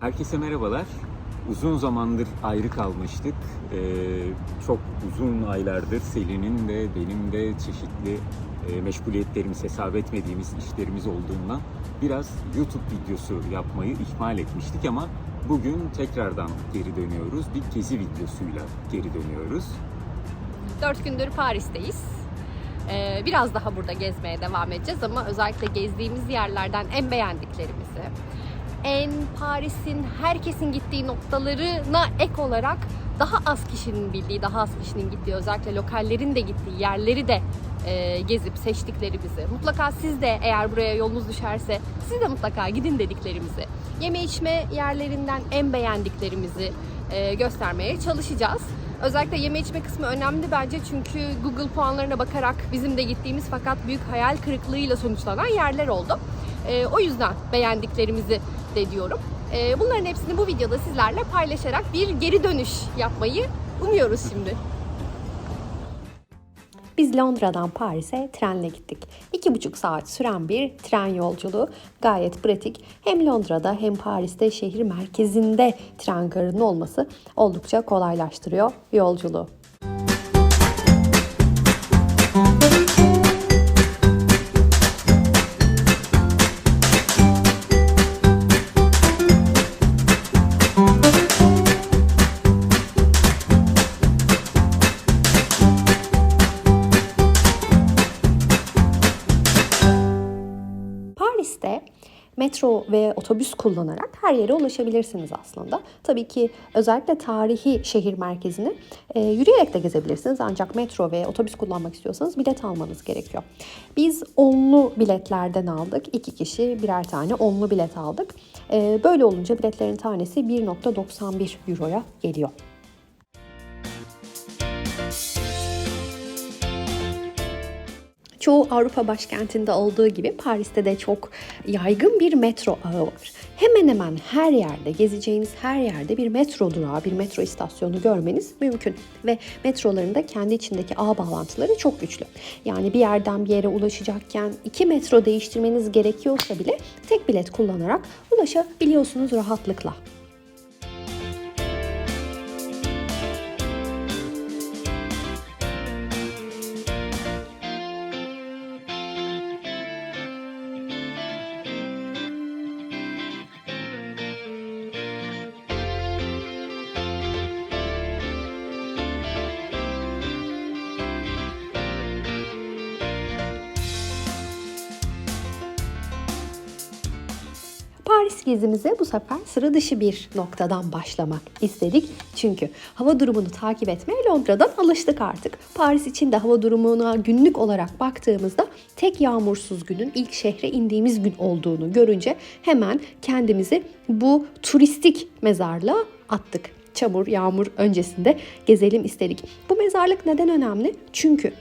Herkese merhabalar. Uzun zamandır ayrı kalmıştık. Ee, çok uzun aylardır Selin'in de benim de çeşitli e, meşguliyetlerimiz, hesap etmediğimiz işlerimiz olduğundan biraz YouTube videosu yapmayı ihmal etmiştik ama bugün tekrardan geri dönüyoruz. Bir gezi videosuyla geri dönüyoruz. 4 gündür Paris'teyiz. Ee, biraz daha burada gezmeye devam edeceğiz ama özellikle gezdiğimiz yerlerden en beğendiklerimizi, en Paris'in herkesin gittiği noktalarına ek olarak daha az kişinin bildiği, daha az kişinin gittiği, özellikle lokallerin de gittiği yerleri de e, gezip seçtiklerimizi, mutlaka siz de eğer buraya yolunuz düşerse siz de mutlaka gidin dediklerimizi, yeme içme yerlerinden en beğendiklerimizi e, göstermeye çalışacağız. Özellikle yeme içme kısmı önemli bence çünkü Google puanlarına bakarak bizim de gittiğimiz fakat büyük hayal kırıklığıyla sonuçlanan yerler oldu. Ee, o yüzden beğendiklerimizi de diyorum. Ee, bunların hepsini bu videoda sizlerle paylaşarak bir geri dönüş yapmayı umuyoruz şimdi. Biz Londra'dan Paris'e trenle gittik. İki buçuk saat süren bir tren yolculuğu gayet pratik. Hem Londra'da hem Paris'te şehir merkezinde tren garının olması oldukça kolaylaştırıyor yolculuğu. Kullanarak her yere ulaşabilirsiniz aslında. Tabii ki özellikle tarihi şehir merkezini e, yürüyerek de gezebilirsiniz. Ancak metro ve otobüs kullanmak istiyorsanız bilet almanız gerekiyor. Biz onlu biletlerden aldık. İki kişi birer tane onlu bilet aldık. E, böyle olunca biletlerin tanesi 1.91 euroya geliyor. Çoğu Avrupa başkentinde olduğu gibi Paris'te de çok yaygın bir metro ağı var. Hemen hemen her yerde, gezeceğiniz her yerde bir metro durağı, bir metro istasyonu görmeniz mümkün. Ve metroların da kendi içindeki ağ bağlantıları çok güçlü. Yani bir yerden bir yere ulaşacakken iki metro değiştirmeniz gerekiyorsa bile tek bilet kullanarak ulaşabiliyorsunuz rahatlıkla. Paris gezimize bu sefer sıra dışı bir noktadan başlamak istedik. Çünkü hava durumunu takip etmeye Londra'dan alıştık artık. Paris için de hava durumuna günlük olarak baktığımızda tek yağmursuz günün ilk şehre indiğimiz gün olduğunu görünce hemen kendimizi bu turistik mezarlığa attık. Çamur, yağmur öncesinde gezelim istedik. Bu mezarlık neden önemli? Çünkü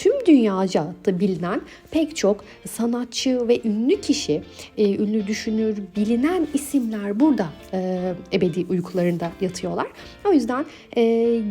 tüm dünyaca da bilinen pek çok sanatçı ve ünlü kişi, e, ünlü düşünür, bilinen isimler burada e, ebedi uykularında yatıyorlar. O yüzden e,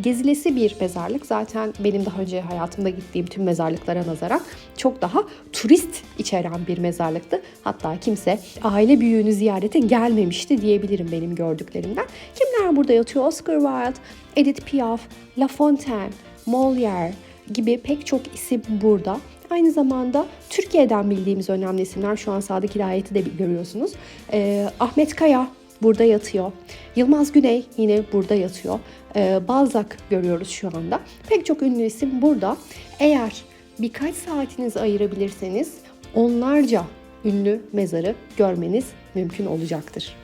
gezilesi bir mezarlık. Zaten benim daha önce hayatımda gittiğim tüm mezarlıklara nazaran çok daha turist içeren bir mezarlıktı. Hatta kimse aile büyüğünü ziyarete gelmemişti diyebilirim benim gördüklerimden. Kimler burada yatıyor? Oscar Wilde, Edith Piaf, La Fontaine, Molière, gibi pek çok isim burada. Aynı zamanda Türkiye'den bildiğimiz önemli isimler şu an Sadık Hidayet'i de görüyorsunuz. Ee, Ahmet Kaya burada yatıyor. Yılmaz Güney yine burada yatıyor. Ee, Balzac görüyoruz şu anda. Pek çok ünlü isim burada. Eğer birkaç saatinizi ayırabilirseniz onlarca ünlü mezarı görmeniz mümkün olacaktır.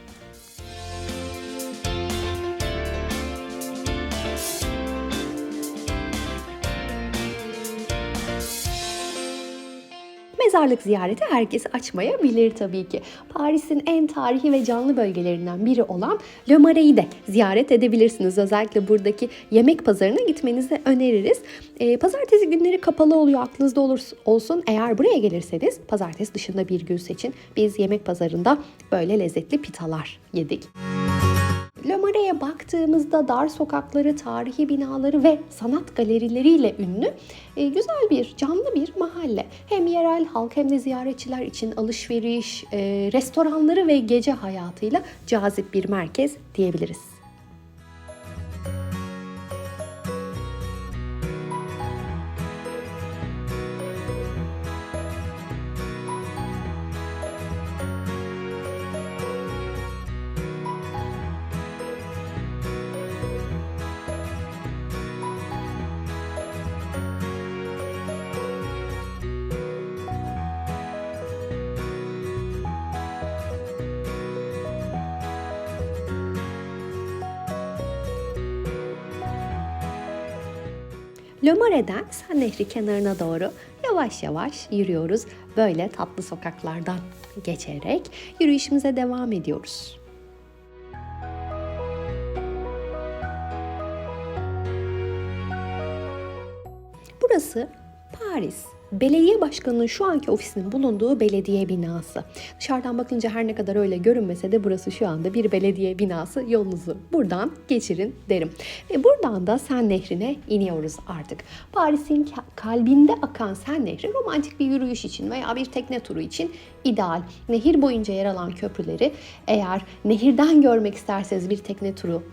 Mezarlık ziyareti herkes açmayabilir tabii ki. Paris'in en tarihi ve canlı bölgelerinden biri olan Le Marais de ziyaret edebilirsiniz. Özellikle buradaki yemek pazarına gitmenizi öneririz. Ee, pazartesi günleri kapalı oluyor aklınızda olur, olsun. Eğer buraya gelirseniz pazartesi dışında bir gün seçin. Biz yemek pazarında böyle lezzetli pitalar yedik. Le Marais baktığımızda dar sokakları, tarihi binaları ve sanat galerileriyle ünlü e, güzel bir, canlı bir mahalle. Hem yerel halk hem de ziyaretçiler için alışveriş, e, restoranları ve gece hayatıyla cazip bir merkez diyebiliriz. Le Mares'den Sen Nehri kenarına doğru yavaş yavaş yürüyoruz. Böyle tatlı sokaklardan geçerek yürüyüşümüze devam ediyoruz. Burası Paris. Belediye başkanının şu anki ofisinin bulunduğu belediye binası. Dışarıdan bakınca her ne kadar öyle görünmese de burası şu anda bir belediye binası. Yolunuzu buradan geçirin derim. Ve buradan da Sen Nehri'ne iniyoruz artık. Paris'in ka- kalbinde akan Sen Nehri romantik bir yürüyüş için veya bir tekne turu için ideal. Nehir boyunca yer alan köprüleri eğer nehirden görmek isterseniz bir tekne turu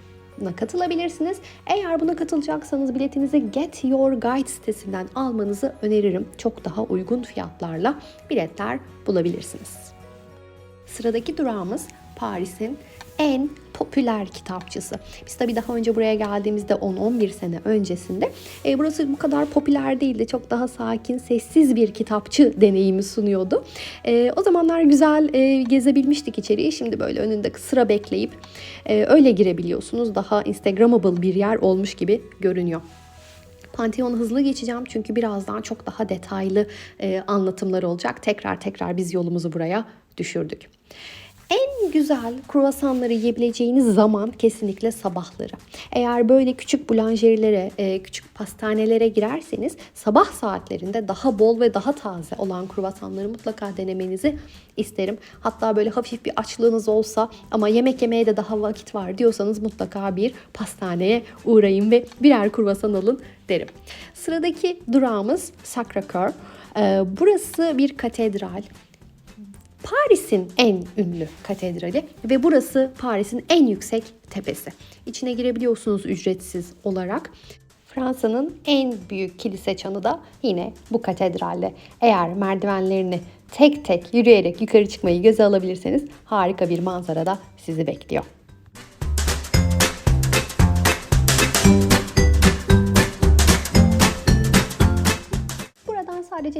buna katılabilirsiniz. Eğer buna katılacaksanız biletinizi Get Your Guide sitesinden almanızı öneririm. Çok daha uygun fiyatlarla biletler bulabilirsiniz. Sıradaki durağımız Paris'in en popüler kitapçısı. Biz tabii daha önce buraya geldiğimizde 10-11 sene öncesinde e, burası bu kadar popüler değildi. Çok daha sakin, sessiz bir kitapçı deneyimi sunuyordu. E, o zamanlar güzel e, gezebilmiştik içeriği. Şimdi böyle önünde sıra bekleyip e, öyle girebiliyorsunuz. Daha Instagramable bir yer olmuş gibi görünüyor. Pantheon'u hızlı geçeceğim çünkü birazdan çok daha detaylı e, anlatımlar olacak. Tekrar tekrar biz yolumuzu buraya düşürdük. En güzel kruvasanları yiyebileceğiniz zaman kesinlikle sabahları. Eğer böyle küçük bulanjerilere, e, küçük pastanelere girerseniz sabah saatlerinde daha bol ve daha taze olan kruvasanları mutlaka denemenizi isterim. Hatta böyle hafif bir açlığınız olsa ama yemek yemeye de daha vakit var diyorsanız mutlaka bir pastaneye uğrayın ve birer kruvasan alın derim. Sıradaki durağımız Sacré-Cœur. Ee, Burası bir katedral. Paris'in en ünlü katedrali ve burası Paris'in en yüksek tepesi. İçine girebiliyorsunuz ücretsiz olarak. Fransa'nın en büyük kilise çanı da yine bu katedralde. Eğer merdivenlerini tek tek yürüyerek yukarı çıkmayı göze alabilirseniz harika bir manzara da sizi bekliyor.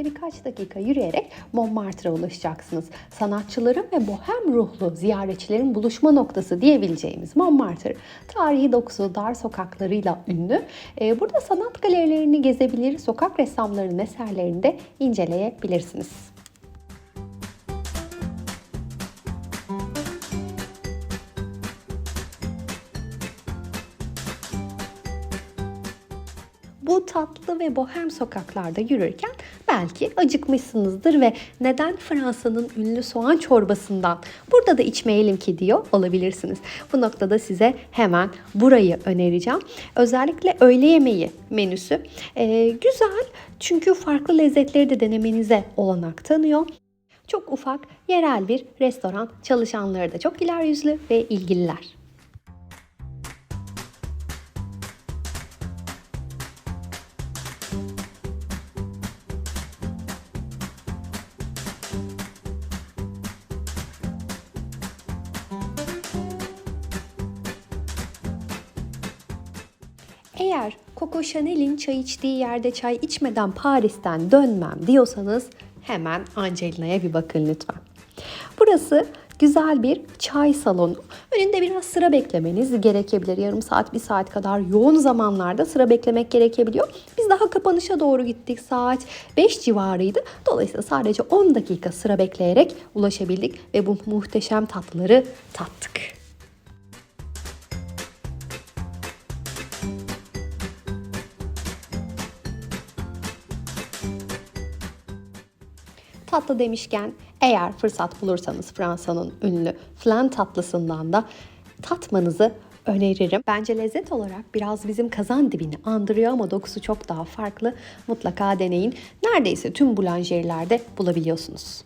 Birkaç dakika yürüyerek Montmartre'a ulaşacaksınız. Sanatçıların ve bohem ruhlu ziyaretçilerin buluşma noktası diyebileceğimiz Montmartre, tarihi dokusu dar sokaklarıyla ünlü. Ee, Burada sanat galerilerini gezebilir, sokak ressamlarının eserlerini de inceleyebilirsiniz. Bu tatlı ve bohem sokaklarda yürürken belki acıkmışsınızdır ve neden Fransa'nın ünlü soğan çorbasından burada da içmeyelim ki diyor olabilirsiniz. Bu noktada size hemen burayı önereceğim. Özellikle öğle yemeği menüsü Ee, güzel çünkü farklı lezzetleri de denemenize olanak tanıyor. Çok ufak, yerel bir restoran. Çalışanları da çok iler yüzlü ve ilgililer. Eğer Coco Chanel'in çay içtiği yerde çay içmeden Paris'ten dönmem diyorsanız hemen Angelina'ya bir bakın lütfen. Burası güzel bir çay salonu. Önünde biraz sıra beklemeniz gerekebilir. Yarım saat, bir saat kadar yoğun zamanlarda sıra beklemek gerekebiliyor. Biz daha kapanışa doğru gittik. Saat 5 civarıydı. Dolayısıyla sadece 10 dakika sıra bekleyerek ulaşabildik ve bu muhteşem tatlıları tattık. Tatlı demişken eğer fırsat bulursanız Fransa'nın ünlü flan tatlısından da tatmanızı öneririm. Bence lezzet olarak biraz bizim kazan dibini andırıyor ama dokusu çok daha farklı. Mutlaka deneyin. Neredeyse tüm bulanjerilerde bulabiliyorsunuz.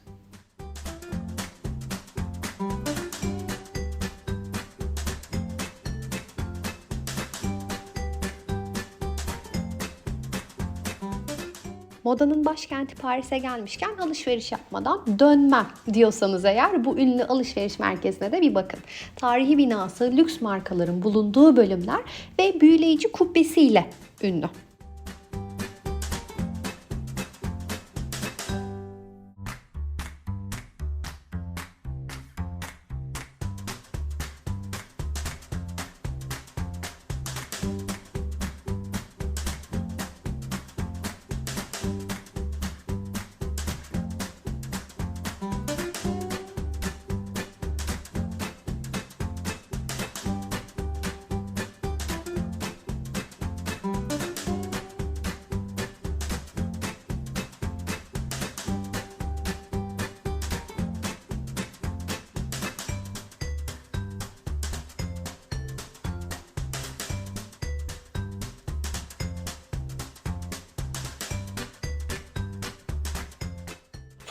Modanın başkenti Paris'e gelmişken alışveriş yapmadan dönmem diyorsanız eğer bu ünlü alışveriş merkezine de bir bakın. Tarihi binası, lüks markaların bulunduğu bölümler ve büyüleyici kubbesiyle ünlü.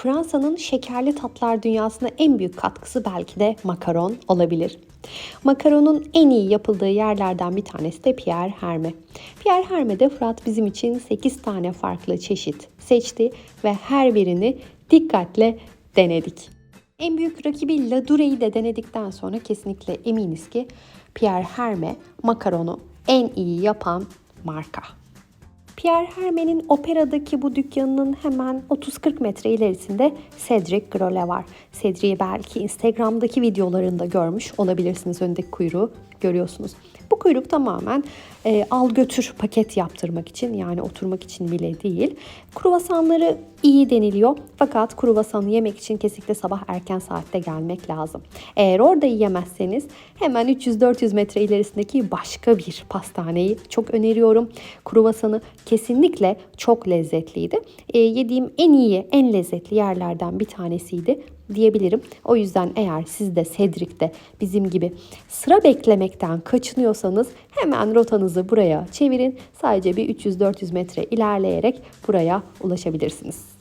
Fransa'nın şekerli tatlar dünyasına en büyük katkısı belki de makaron olabilir. Makaronun en iyi yapıldığı yerlerden bir tanesi de Pierre Herme. Pierre Herme'de Fırat bizim için 8 tane farklı çeşit seçti ve her birini dikkatle denedik. En büyük rakibi Ladure'yi de denedikten sonra kesinlikle eminiz ki Pierre Herme makaronu en iyi yapan marka. Pierre Hermé'nin operadaki bu dükkanının hemen 30-40 metre ilerisinde Cedric Grolet var. Cedric'i belki Instagram'daki videolarında görmüş olabilirsiniz. Öndeki kuyruğu görüyorsunuz. Bu kuyruk tamamen e, al götür paket yaptırmak için yani oturmak için bile değil. Kruvasanları iyi deniliyor fakat kruvasanı yemek için kesinlikle sabah erken saatte gelmek lazım. Eğer orada yiyemezseniz hemen 300-400 metre ilerisindeki başka bir pastaneyi çok öneriyorum. Kruvasanı kesinlikle çok lezzetliydi. E, yediğim en iyi, en lezzetli yerlerden bir tanesiydi diyebilirim. O yüzden eğer siz de Cedric'te bizim gibi sıra beklemekten kaçınıyorsanız hemen rotanızı buraya çevirin. Sadece bir 300-400 metre ilerleyerek buraya ulaşabilirsiniz.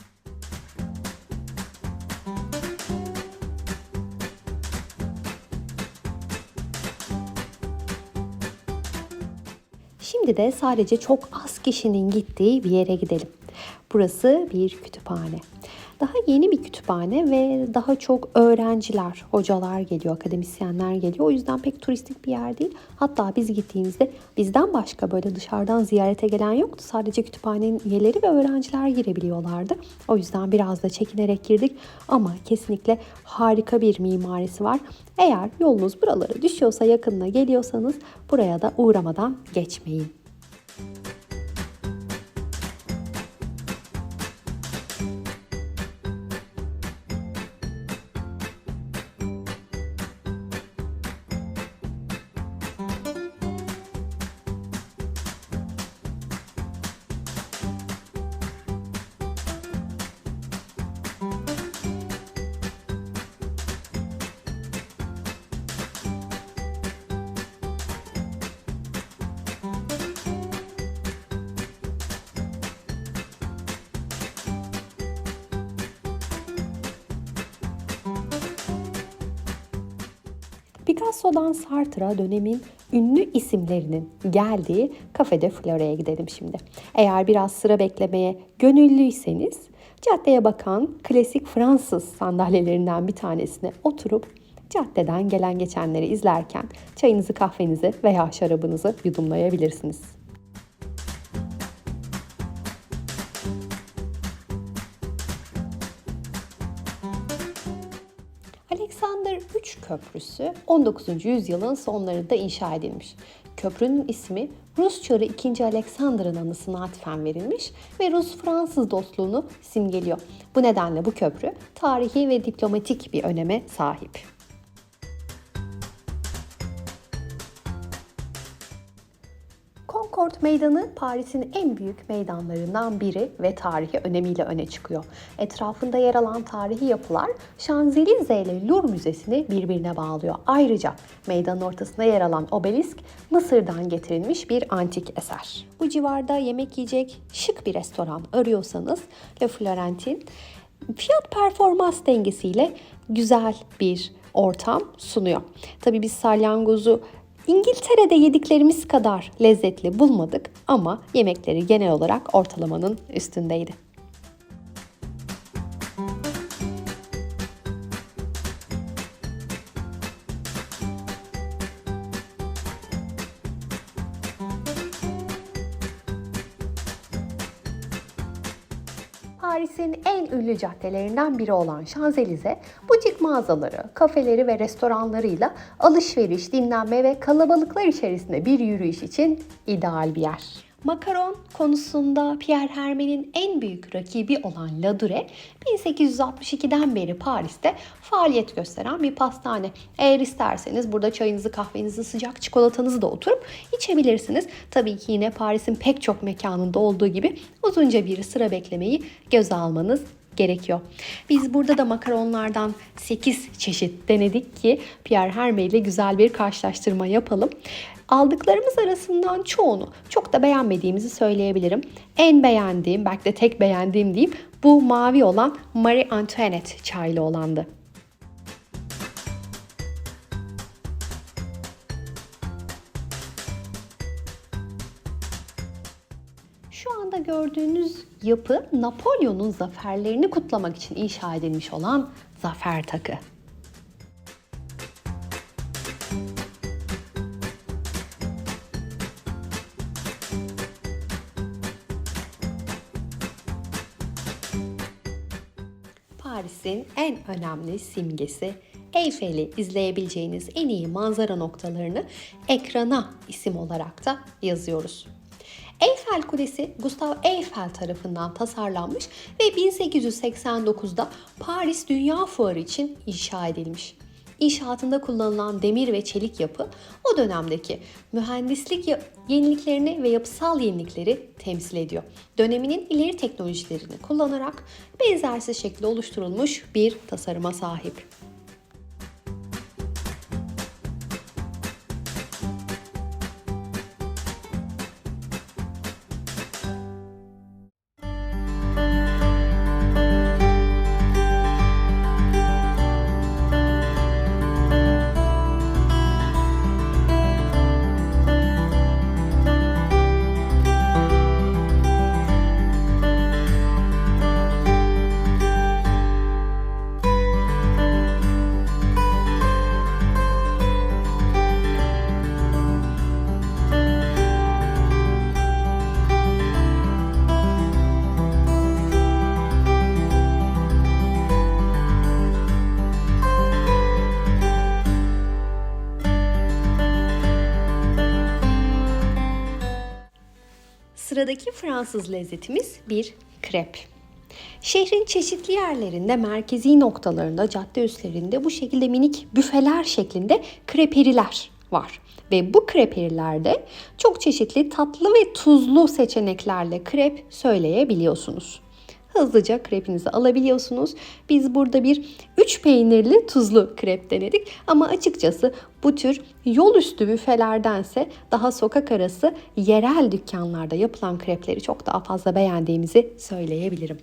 Şimdi de sadece çok az kişinin gittiği bir yere gidelim. Burası bir kütüphane. Daha yeni bir kütüphane ve daha çok öğrenciler, hocalar geliyor, akademisyenler geliyor. O yüzden pek turistik bir yer değil. Hatta biz gittiğimizde bizden başka böyle dışarıdan ziyarete gelen yoktu. Sadece kütüphanenin üyeleri ve öğrenciler girebiliyorlardı. O yüzden biraz da çekinerek girdik ama kesinlikle harika bir mimarisi var. Eğer yolunuz buralara düşüyorsa yakınına geliyorsanız buraya da uğramadan geçmeyin. Picasso'dan Sartre'a dönemin ünlü isimlerinin geldiği Café Flore'ye gidelim şimdi. Eğer biraz sıra beklemeye gönüllüyseniz caddeye bakan klasik Fransız sandalyelerinden bir tanesine oturup caddeden gelen geçenleri izlerken çayınızı, kahvenizi veya şarabınızı yudumlayabilirsiniz. Köprüsü 19. yüzyılın sonlarında inşa edilmiş. Köprünün ismi Rus Çarı II. Alexander'ın anısına atfen verilmiş ve Rus-Fransız dostluğunu simgeliyor. Bu nedenle bu köprü tarihi ve diplomatik bir öneme sahip. Concorde Meydanı Paris'in en büyük meydanlarından biri ve tarihi önemiyle öne çıkıyor. Etrafında yer alan tarihi yapılar Şanzelize ile Louvre Müzesi'ni birbirine bağlıyor. Ayrıca meydanın ortasında yer alan obelisk Mısır'dan getirilmiş bir antik eser. Bu civarda yemek yiyecek şık bir restoran arıyorsanız Le Florentin fiyat performans dengesiyle güzel bir ortam sunuyor. Tabii biz salyangozu İngiltere'de yediklerimiz kadar lezzetli bulmadık ama yemekleri genel olarak ortalamanın üstündeydi. Paris'in en ünlü caddelerinden biri olan Şanzelize, butik mağazaları, kafeleri ve restoranlarıyla alışveriş, dinlenme ve kalabalıklar içerisinde bir yürüyüş için ideal bir yer. Makaron konusunda Pierre Hermé'nin en büyük rakibi olan La Dure, 1862'den beri Paris'te faaliyet gösteren bir pastane. Eğer isterseniz burada çayınızı, kahvenizi, sıcak çikolatanızı da oturup içebilirsiniz. Tabii ki yine Paris'in pek çok mekanında olduğu gibi uzunca bir sıra beklemeyi göze almanız gerekiyor. Biz burada da makaronlardan 8 çeşit denedik ki Pierre Hermé ile güzel bir karşılaştırma yapalım. Aldıklarımız arasından çoğunu çok da beğenmediğimizi söyleyebilirim. En beğendiğim, belki de tek beğendiğim diyeyim, bu mavi olan Marie Antoinette çaylı olandı. Şu anda gördüğünüz yapı Napolyon'un zaferlerini kutlamak için inşa edilmiş olan zafer takı. Paris'in en önemli simgesi Eyfel'i izleyebileceğiniz en iyi manzara noktalarını ekrana isim olarak da yazıyoruz. Eyfel Kulesi Gustav Eiffel tarafından tasarlanmış ve 1889'da Paris Dünya Fuarı için inşa edilmiş. İnşaatında kullanılan demir ve çelik yapı o dönemdeki mühendislik yeniliklerini ve yapısal yenilikleri temsil ediyor. Döneminin ileri teknolojilerini kullanarak benzersiz şekilde oluşturulmuş bir tasarıma sahip. Sıradaki Fransız lezzetimiz bir krep. Şehrin çeşitli yerlerinde, merkezi noktalarında, cadde üstlerinde bu şekilde minik büfeler şeklinde kreperiler var. Ve bu kreperilerde çok çeşitli tatlı ve tuzlu seçeneklerle krep söyleyebiliyorsunuz. Hızlıca krepinizi alabiliyorsunuz. Biz burada bir 3 peynirli tuzlu krep denedik. Ama açıkçası bu tür yol üstü büfelerdense daha sokak arası yerel dükkanlarda yapılan krepleri çok daha fazla beğendiğimizi söyleyebilirim.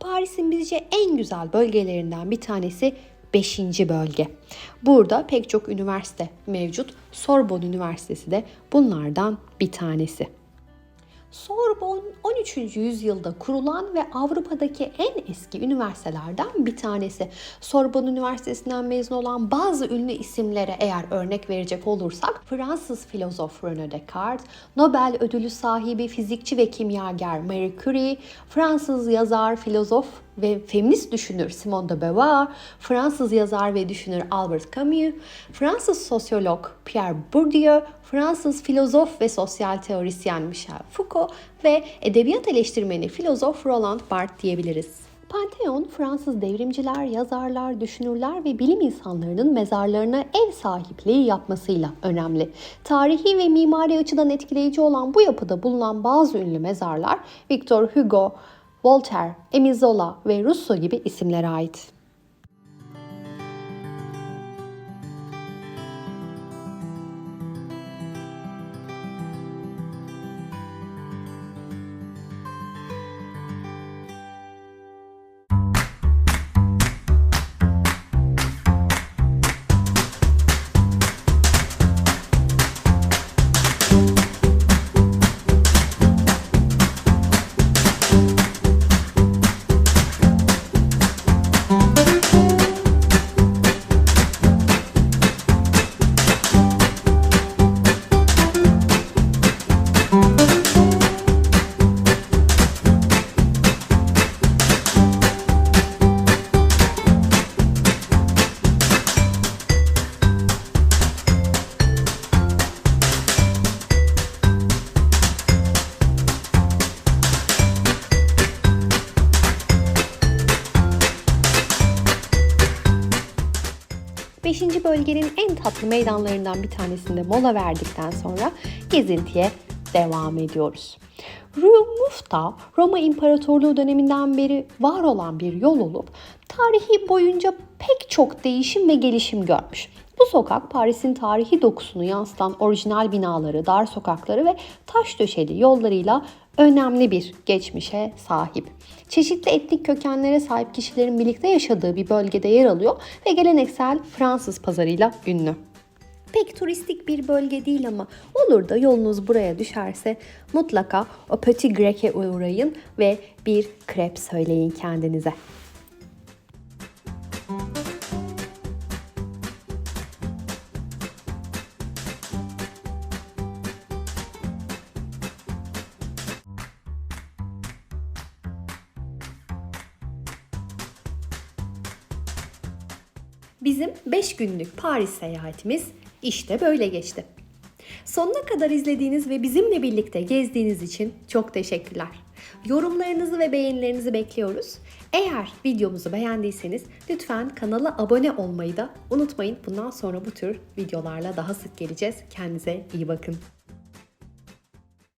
Paris'in bizce en güzel bölgelerinden bir tanesi 5. bölge. Burada pek çok üniversite mevcut. Sorbonne Üniversitesi de bunlardan bir tanesi. Sorbonne 13. yüzyılda kurulan ve Avrupa'daki en eski üniversitelerden bir tanesi. Sorbonne Üniversitesi'nden mezun olan bazı ünlü isimlere eğer örnek verecek olursak Fransız filozof René Descartes, Nobel ödülü sahibi fizikçi ve kimyager Marie Curie, Fransız yazar, filozof ve feminist düşünür Simone de Beauvoir, Fransız yazar ve düşünür Albert Camus, Fransız sosyolog Pierre Bourdieu, Fransız filozof ve sosyal teorisyen Michel Foucault ve edebiyat eleştirmeni filozof Roland Barthes diyebiliriz. Pantheon, Fransız devrimciler, yazarlar, düşünürler ve bilim insanlarının mezarlarına ev sahipliği yapmasıyla önemli. Tarihi ve mimari açıdan etkileyici olan bu yapıda bulunan bazı ünlü mezarlar Victor Hugo, Voltaire, Emile Zola ve Rousseau gibi isimlere ait. Beşinci bölgenin en tatlı meydanlarından bir tanesinde mola verdikten sonra gezintiye devam ediyoruz. Rue Mufta, Roma İmparatorluğu döneminden beri var olan bir yol olup tarihi boyunca pek çok değişim ve gelişim görmüş. Bu sokak Paris'in tarihi dokusunu yansıtan orijinal binaları, dar sokakları ve taş döşeli yollarıyla önemli bir geçmişe sahip. Çeşitli etnik kökenlere sahip kişilerin birlikte yaşadığı bir bölgede yer alıyor ve geleneksel Fransız pazarıyla ünlü. Pek turistik bir bölge değil ama olur da yolunuz buraya düşerse mutlaka o Petit Grec'e uğrayın ve bir krep söyleyin kendinize. Günlük Paris seyahatimiz işte böyle geçti. Sonuna kadar izlediğiniz ve bizimle birlikte gezdiğiniz için çok teşekkürler. Yorumlarınızı ve beğenilerinizi bekliyoruz. Eğer videomuzu beğendiyseniz lütfen kanala abone olmayı da unutmayın. Bundan sonra bu tür videolarla daha sık geleceğiz. Kendinize iyi bakın.